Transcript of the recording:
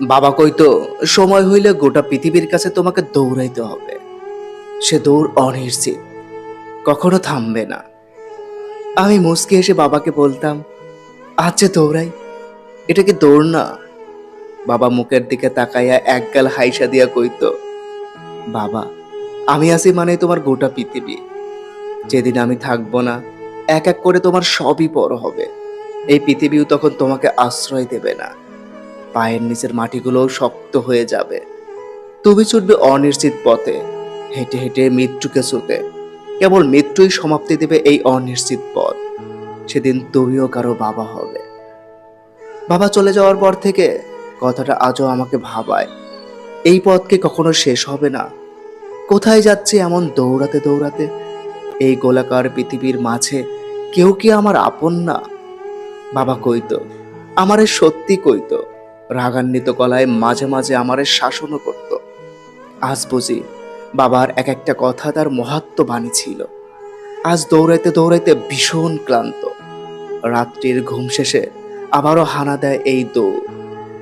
বাবা কইতো, সময় হইলে গোটা পৃথিবীর কাছে তোমাকে দৌড়াইতে হবে। সে দৌড় অনিশ্চিত, কখনো থামবে না। আমি মুসকে এসে বাবাকে বলতাম আচ্ছা দৌড়াই, এটা কি দৌড় না? বাবা মুখের দিকে তাকাইয়া এক গাল হাইসা দিয়া কইতো, বাবা, আমি আছি মানে তোমার গোটা পৃথিবী। যেদিন আমি থাকব না, এক এক করে তোমার সবই বড় হবে। এই পৃথিবীও তখন তোমাকে আশ্রয় দেবে না। পায়ের নিচের মাটিগুলোও শক্ত হয়ে যাবে। তুমি ছুটবে অনিশ্চিত পথে, হেঁটে হেঁটে মৃত্যুকে ছুতে। কেবল মৃত্যুই সমাপ্তি দেবে এই অনিশ্চিত পথ। সেদিন তুমিও কারও বাবা হবে। বাবা চলে যাওয়ার পর থেকে কথাটা আজও আমাকে ভাবায়। এই পথকে কখনো শেষ হবে না? কোথায় যাচ্ছে এমন দৌড়াতে দৌড়াতে? এই গোলাকার পৃথিবীর মাঝে কেউ কি আমার আপন না? বাবা কইতো, আমারে সত্যি কইতো রাগান্বিত গলায় মাঝে মাঝে আমারে শাসনও করত। আজ বুঝি বাবার এক একটা কথা তার মহাত্ম বাণী ছিল। আজ দৌড়াইতে দৌড়াইতে ভীষণ ক্লান্ত। রাত্রির ঘুম শেষে আবারও হানা দেয় এই দৌড়।